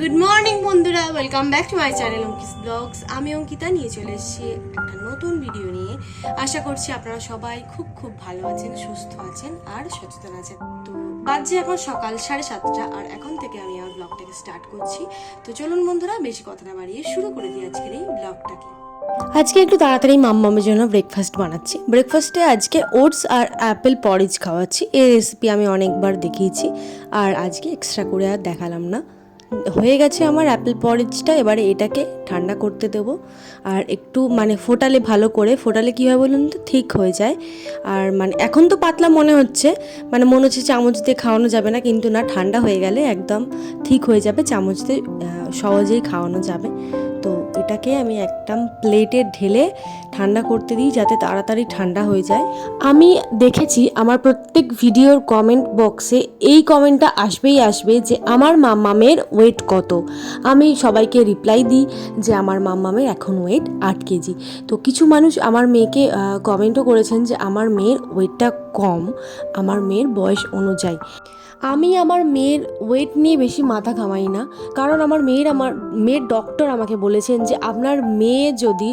Good morning বন্ধুরা। Welcome back to my channel Ankis blogs আমি অঙ্কিতা, নিয়ে চলে এসেছি একটা নতুন ভিডিও নিয়ে। আশা করছি আপনারা সবাই খুব খুব ভালো আছেন, সুস্থ আছেন আর সচেতন আছেন। তো বাজছে এখন সকাল সাড়ে সাতটা, আর এখন থেকে আমি আমার ব্লগটাকে স্টার্ট করছি। তো চলুন বন্ধুরা, বেশি কথা না বাড়িয়ে শুরু করে দিই আজকের এই ব্লগটাকে আজকে একটু তাড়াতাড়ি মাম্মামের জন্য ব্রেকফাস্ট বানাচ্ছি। ব্রেকফাস্টে আজকে ওটস আর অ্যাপেল পরিজ খাওয়াচ্ছি। এই রেসিপি আমি অনেকবার দেখিয়েছি, আর আজকে এক্সট্রা করে আর দেখালাম না। হয়ে গেছে আমার অ্যাপেল পরেজটা এবারে এটাকে ঠান্ডা করতে দেব। আর একটু মানে ফোটালে ভালো করে, ফোটালে কী হয় বলুন তো? ঠিক হয়ে যায়। আর মানে এখন তো পাতলা মনে হচ্ছে মানে মনে হচ্ছে চামচ দিয়ে খাওয়ানো যাবে না, কিন্তু না, ঠান্ডা হয়ে গেলে একদম ঠিক হয়ে যাবে, চামচ দিয়ে সহজেই খাওয়ানো যাবে। এটাকে আমি একদম প্লেটে ঢেলে ঠান্ডা করতে দিই যাতে তাড়াতাড়ি ঠান্ডা হয়ে যায়। আমি দেখেছি আমার প্রত্যেক ভিডিওর কমেন্ট বক্সে এই কমেন্টটা আসবেই আসবে যে আমার মাম্মামের ওয়েট কত। আমি সবাইকে রিপ্লাই দিই যে আমার মাম্মামের এখন ওয়েট আট কেজি। তো কিছু মানুষ আমার মেয়েকে কমেন্টও করেছেন যে আমার মেয়ের ওয়েটটা কম, আমার মেয়ের বয়স অনুযায়ী। আমি আমার মেয়ের ওয়েট নিয়ে বেশি মাথা ঘামাই না। কারণ আমার মেয়ের আমার মেয়ের ডক্টর আমাকে বলেছেন যে আপনার মেয়ে যদি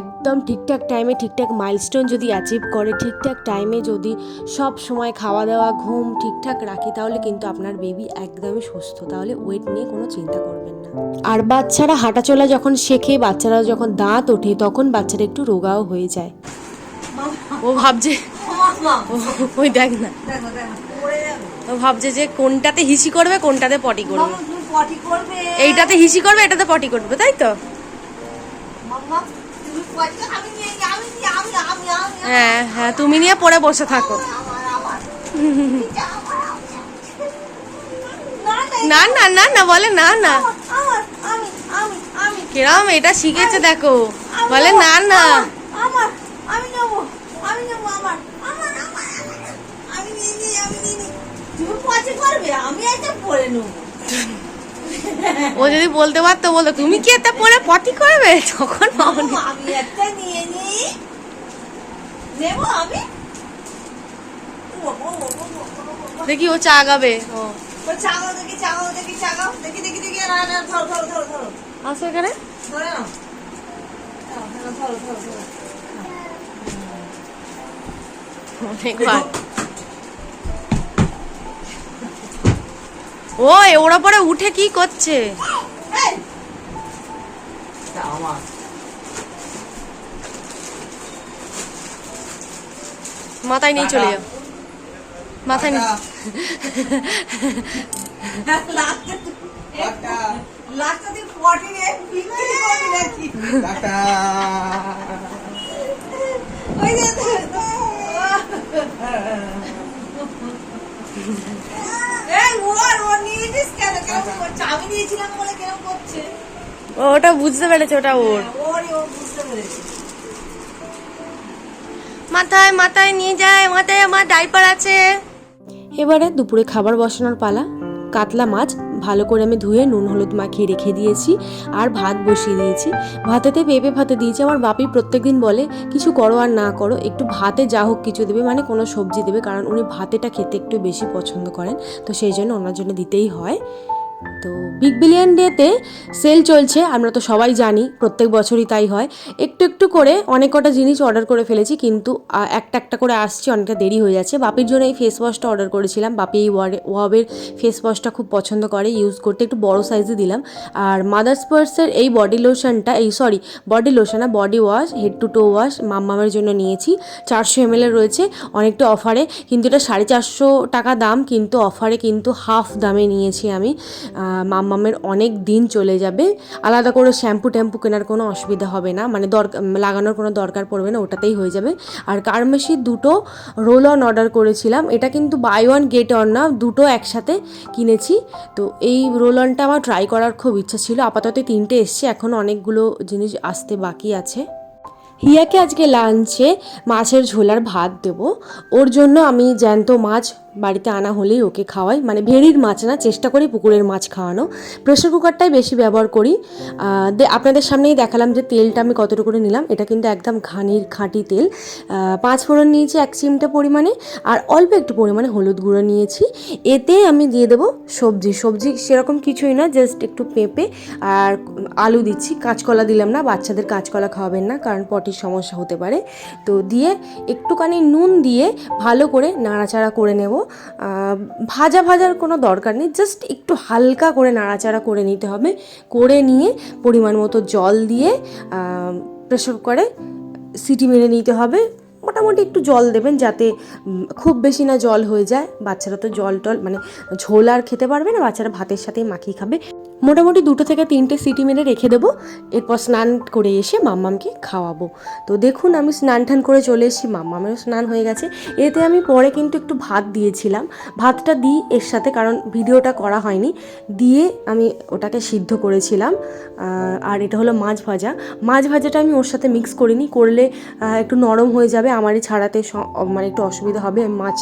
একদম ঠিকঠাক টাইমে ঠিকঠাক মাইলস্টোন যদি অ্যাচিভ করে ঠিকঠাক টাইমে যদি সব সময় খাওয়া দাওয়া ঘুম ঠিকঠাক রাখি তাহলে কিন্তু আপনার বেবি একদমই সুস্থ। তাহলে ওয়েট নিয়ে কোনো চিন্তা করবেন না। আর বাচ্চারা হাঁটাচলা যখন শেখে বাচ্চারা যখন দাঁত ওঠে তখন বাচ্চারা একটু রোগাও হয়ে যায়। ও ভাবছে ওই দেখ না। ভাবছে যে কোনটাতে হিসি করবে কোনটাতে পটি করবে। এইটাতে হিসি করবে এটাতে পটি করবে তাই তো? হ্যাঁ হ্যাঁ তুমি নিয়ে পড়ে বসে থাকো। না না না না। বলে না না। কিরম এটা শিখেছে দেখো। বলে না না। আমি নেব আমি নেব আমার আমার আমার। আমি নিয়ে নিই আমি নিয়ে নিই। তুমি পটি করবে আমি একটা পরে নেব। ও যদি বলতে পারতো বলতো তুমি কি এটা পরে পটি করবে? তখন আমি একটা নিয়ে নেব আমি। দেখি ও চাগাবে ও। ও চাগাও দেখি চাগাও দেখি চাগাও দেখি দেখি দেখি না না ধরো ধরো ধরো ধরো। আসো এখানে। ধরে নাও। নাও, নাও, ধরো ধরো ধরো। অনেকবার ও ওরা পরে উঠে কি করছে? মাথায় নিয়ে চলে যাও। মাথায় নিয়ে লাস্টে ওটা বুঝতে পেরেছে ওটা ওর। ওরই ও বুঝতে পেরেছে। মাথায় মাথায় নিয়ে যায় মাথায় আমার ডাইপার আছে। এবারে দুপুরে খাবার বসানোর পালা। কাতলা মাছ ভালো করে আমি ধুয়ে নুন, হলুদ মাখিয়ে রেখে দিয়েছি আর ভাত বসিয়ে দিয়েছি। ভাতেতে পেঁপে ভাতে দিয়েছি। আমার বাপি প্রত্যেকদিন বলে, কিছু করো আর না করো, একটু ভাতে যা হোক কিছু দেবে মানে কোনো সবজি দেবে। কারণ উনি ভাতেটা খেতে একটু বেশি পছন্দ করেন, তো সেই জন্য ওনার জন্য দিতেই হয়। তো বিগ বিলিয়ন ডেতে সেল চলছে, আমরা তো সবাই জানি, প্রত্যেক বছরই তাই হয়। একটু একটু করে অনেক কটা জিনিস অর্ডার করে ফেলেছি, কিন্তু একটা একটা করে আসছে, অনেকটা দেরি হয়ে যাচ্ছে। বাপির জন্য এই ফেস ওয়াশটা অর্ডার করেছিলাম। বাপি এই ওয়াবের ফেস ওয়াশটা খুব পছন্দ করে ইউজ করতে একটু বড় সাইজে দিলাম। আর মাদার্স পার্সের এই বডি লোশনটা এই সরি বডি লোশন না body wash head to toe wash মাম্মামের জন্য নিয়েছি। চারশো এম রয়েছে, অনেকটা অফারে কিন্তু এটা সাড়ে চারশো টাকা দাম, কিন্তু অফারে কিন্তু হাফ দামে নিয়েছি আমি। মাম্মামের অনেক দিন চলে যাবে। আলাদা করে শ্যাম্পু ট্যাম্পু কেনার কোনো অসুবিধা হবে না। মানে দরকার লাগানোর কোনো দরকার পড়বে না, ওটাতেই হয়ে যাবে। আর কারমেশি দুটো রোল অন অর্ডার করেছিলাম। এটা কিন্তু বাই ওয়ান গেট অন না, দুটো একসাথে কিনেছি। তো এই রোল অনটা আমার ট্রাই করার খুব ইচ্ছা ছিল। আপাতত তিনটে এসছে, এখন অনেকগুলো জিনিস আসতে বাকি আছে। হিয়াকে আজকে লাঞ্চে মাছের ঝোলার ভাত দেবো। ওর জন্য আমি জ্যান্ত মাছ বাড়িতে আনা হলেই ওকে খাওয়াই। মানে ভেড়ির মাছ না, চেষ্টা করি পুকুরের মাছ খাওয়ানো প্রেশার কুকারটাই বেশি ব্যবহার করি। আপনাদের সামনেই দেখালাম যে তেলটা আমি কতটুকু নিলাম। এটা কিন্তু একদম ঘানির খাঁটি তেল। পাঁচ ফোড়ন নিয়েছি এক চিমটা পরিমাণে আর অল্প একটু পরিমাণে হলুদ গুঁড়ো নিয়েছি। এতে আমি দিয়ে দেবো সবজি। সবজি সেরকম কিছুই না, জাস্ট একটু পেঁপে আর আলু দিচ্ছি। কাঁচকলা দিলাম না, বাচ্চাদের কাঁচকলা খাওয়াবেন না, কারণ পটির সমস্যা হতে পারে। তো দিয়ে একটুখানি নুন দিয়ে ভালো করে নাড়াচাড়া করে নেব। ভাজা ভাজার কোনো দরকার নেই জাস্ট একটু হালকা করে নাড়াচাড়া করে নিতে হবে। করে নিয়ে পরিমাণ মতো জল দিয়ে প্রেশার কুকারে সিটি মেরে নিতে হবে। মোটামুটি একটু জল দেবেন যাতে খুব বেশি না জল হয়ে যায়। বাচ্চারা তো জল টল মানে ঝোল আর খেতে পারবে না, বাচ্চারা ভাতের সাথেই মাখিয়ে খাবে। মোটামুটি দুটো থেকে তিনটে সিটি মেরে রেখে দেবো। এরপর স্নান করে এসে মাম্মামকে খাওয়াবো। তো দেখুন, আমি স্নান টান করে চলে এসেছি, মাম্মামেরও স্নান হয়ে গেছে। এতে আমি পরে কিন্তু একটু ভাত দিয়েছিলাম। ভাতটা দিই এর সাথে, কারণ ভিডিওটা করা হয়নি। দিয়ে আমি ওটাকে সিদ্ধ করেছিলাম। আর এটা হলো মাছ ভাজা। মাছ ভাজাটা আমি ওর সাথে মিক্স করিনি। করলে একটু নরম হয়ে যাবে। আমারই ছাড়াতে মানে একটু অসুবিধা হবে। মাছ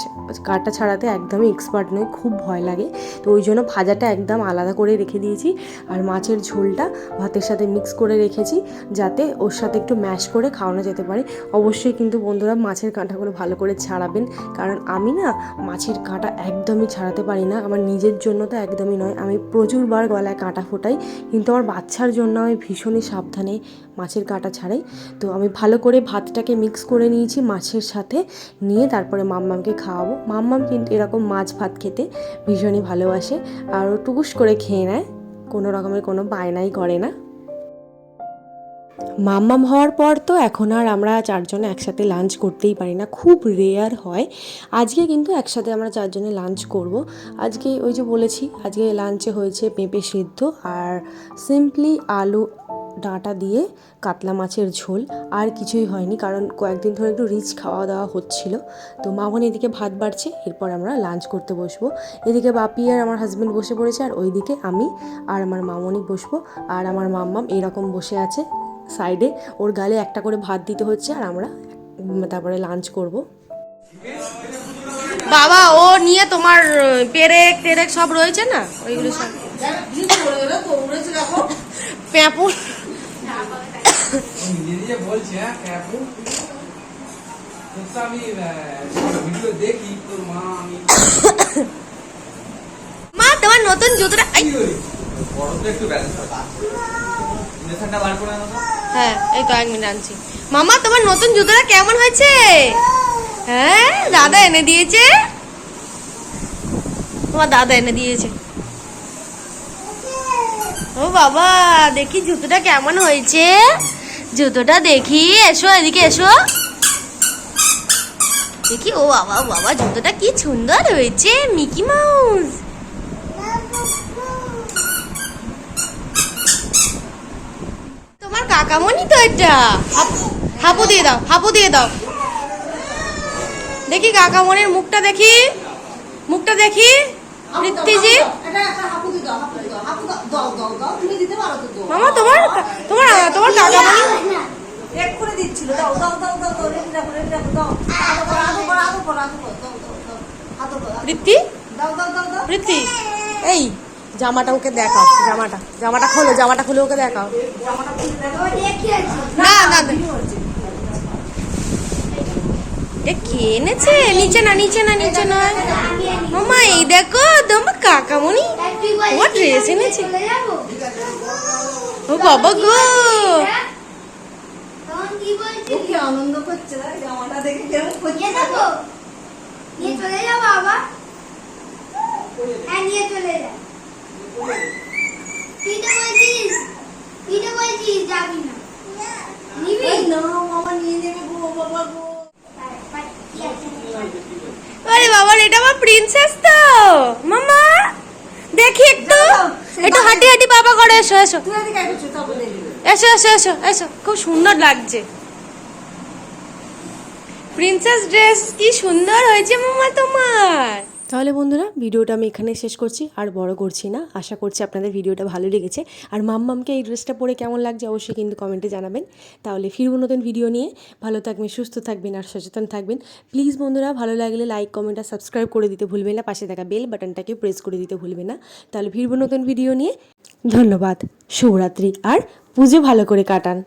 কাটা ছাড়াতে একদমই এক্সপার্ট নই। খুব ভয় লাগে। তো ওই জন্য ভাজাটা একদম আলাদা করে রেখে দিয়েছি। আর মাছের ঝোলটা ভাতের সাথে মিক্স করে রেখেছি যাতে ওর সাথে একটু ম্যাশ করে খাওয়ানো যেতে পারে। অবশ্যই কিন্তু বন্ধুরা মাছের কাঁটাগুলো ভালো করে ছাড়াবেন, কারণ আমি না মাছের কাঁটা একদমই ছাড়াতে পারি না। আমার নিজের জন্য তো একদমই নয়। আমি প্রচুরবার গলায় কাঁটা ফোটাই, কিন্তু আমার বাচ্চার জন্য আমি ভীষণই সাবধানে মাছের কাঁটা ছাড়াই। তো আমি ভালো করে ভাতটাকে মিক্স করে নিয়েছি মাছের সাথে, নিয়ে তারপরে মাম্মামকে খাওয়াবো। মাম্মাম কিন্তু এরকম মাছ ভাত খেতে ভীষণই ভালোবাসে আর টুকুস করে খেয়ে নেয়। কোনো রকমের কোনো বায়নাই করে না। মাম্মাম হওয়ার পর তো এখন আর আমরা চারজনে একসাথে লাঞ্চ করতেই পারি না। খুব রেয়ার হয়। আজকে কিন্তু একসাথে আমরা চারজনে লাঞ্চ করব। আজকে ওই যে বলেছি, আজকে লাঞ্চে হয়েছে পেঁপে সিদ্ধ আর সিম্পলি আলু ডাঁটা দিয়ে কাতলা মাছের ঝোল আর কিছুই হয়নি কারণ কয়েকদিন ধরে একটু রিচ খাওয়া দাওয়া হচ্ছিল। তো মামন এদিকে ভাত বাড়ছে এরপর আমরা লাঞ্চ করতে বসবো। এদিকে বাপি আর আমার হাজব্যান্ড বসে পড়েছে আর ওইদিকে আমি আর আমার মামনি বসবো। আর আমার মাম্মাম এরকম বসে আছে সাইডে ওর গালে একটা করে ভাত দিতে হচ্ছে আর আমরা তারপরে লাঞ্চ করব। বাবা ও নিয়ে তোমার পেরেক টেরেক সব রয়েছে না? ওইগুলো সব। প্যাপুর নিজে নিজে বলছে হ্যাঁ ক্যাপু তো আমি ভিডিও দেখি তোর মা আমি মা তোমার নতুন জুতোটা আই, একটু। হ্যাঁ এই তো এক মিনিট আনছি। মামা তোমার নতুন জুতোটা কেমন হয়েছে? হ্যাঁ দাদা এনে দিয়েছে। তোমার দাদা এনে দিয়েছে। ও বাবা দেখি জুতোটা কেমন হয়েছে। জুতোটা দেখি এসো এদিকে এসো। দেখি ও বাবা বাবা জুতোটা কি সুন্দর হয়েছে মিকি মাউস। তোমার কাকামণি তো এটা। হাপ- দিয়ে দাও হাপু দিয়ে দাও। দেখি কাকামণির মুখটা দেখি মুখটা দেখি ঋত্বিজি। দাও, দাও, হাপু দাও, দাও, দাও, দাও, তুমি দিতে পারো তো। মামা তোমার তোমার তোমার কাকামণি এক্ষুনি দিচ্ছিল, দাও, দাও, দাও, দাও, দাও, রেডি রাখো, রেডি রাখো, দাও। আদর করো, আদর করো, আদর করো, করো, দাও, দাও, দাও, আদর করো, ঋত্তি দাও, দাও, দাও, দাও। ঋত্তি এই জামাটা ওকে দেখাও জামাটা জামাটা খোলো জামাটা খুলে ওকে দেখাও। জামাটা খুলে দেখো। না না না। এ কে এনেছে? নিচে না নিচে না নিচে নয় মামা এই দেখো তোমার তোমার ড্রেস এনেছে। ও বাবা গো ও কি আনন্দ করছে না, জামাটা দেখে কেমন করছে? দেখো নিয়ে চলে যাব আবার হ্যাঁ নিয়ে চলে যা তুই তো বলছিস তুই তো বলছিস যাবি না নিবি এই না, মামা নিয়ে নেবে গো, বাবা গো। আরে বাবা এটা আমার প্রিন্সেস তো মামা দেখি একটু একটু হাঁটি হাঁটি বাবা করে এসো। এসো এসো এসো এসো। খুব সুন্দর লাগছে। প্রিন্সেস ড্রেস কি সুন্দর হয়েছে মামা তোমার। তাহলে বন্ধুরা ভিডিওটা আমি এখানে শেষ করছি। আর বড় করছি না। আশা করছি আপনাদের ভিডিওটা ভালো লেগেছে। আর মাম্মামকে এই ড্রেসটা পরে কেমন লাগছে অবশ্যই কিন্তু কমেন্টে জানাবেন। তাহলে ফিরবো নতুন ভিডিও নিয়ে। ভালো থাকবেন সুস্থ থাকবেন আর সচেতন থাকবেন। প্লিজ বন্ধুরা ভালো লাগলে লাইক কমেন্ট আর সাবস্ক্রাইব করে দিতে ভুলবেন না। পাশে থাকা বেল বাটনটাকে প্রেস করে দিতে ভুলবেন না। তাহলে ফিরবো নতুন ভিডিও নিয়ে। ধন্যবাদ। শুভরাত্রি। আর পুজো ভালো করে কাটান।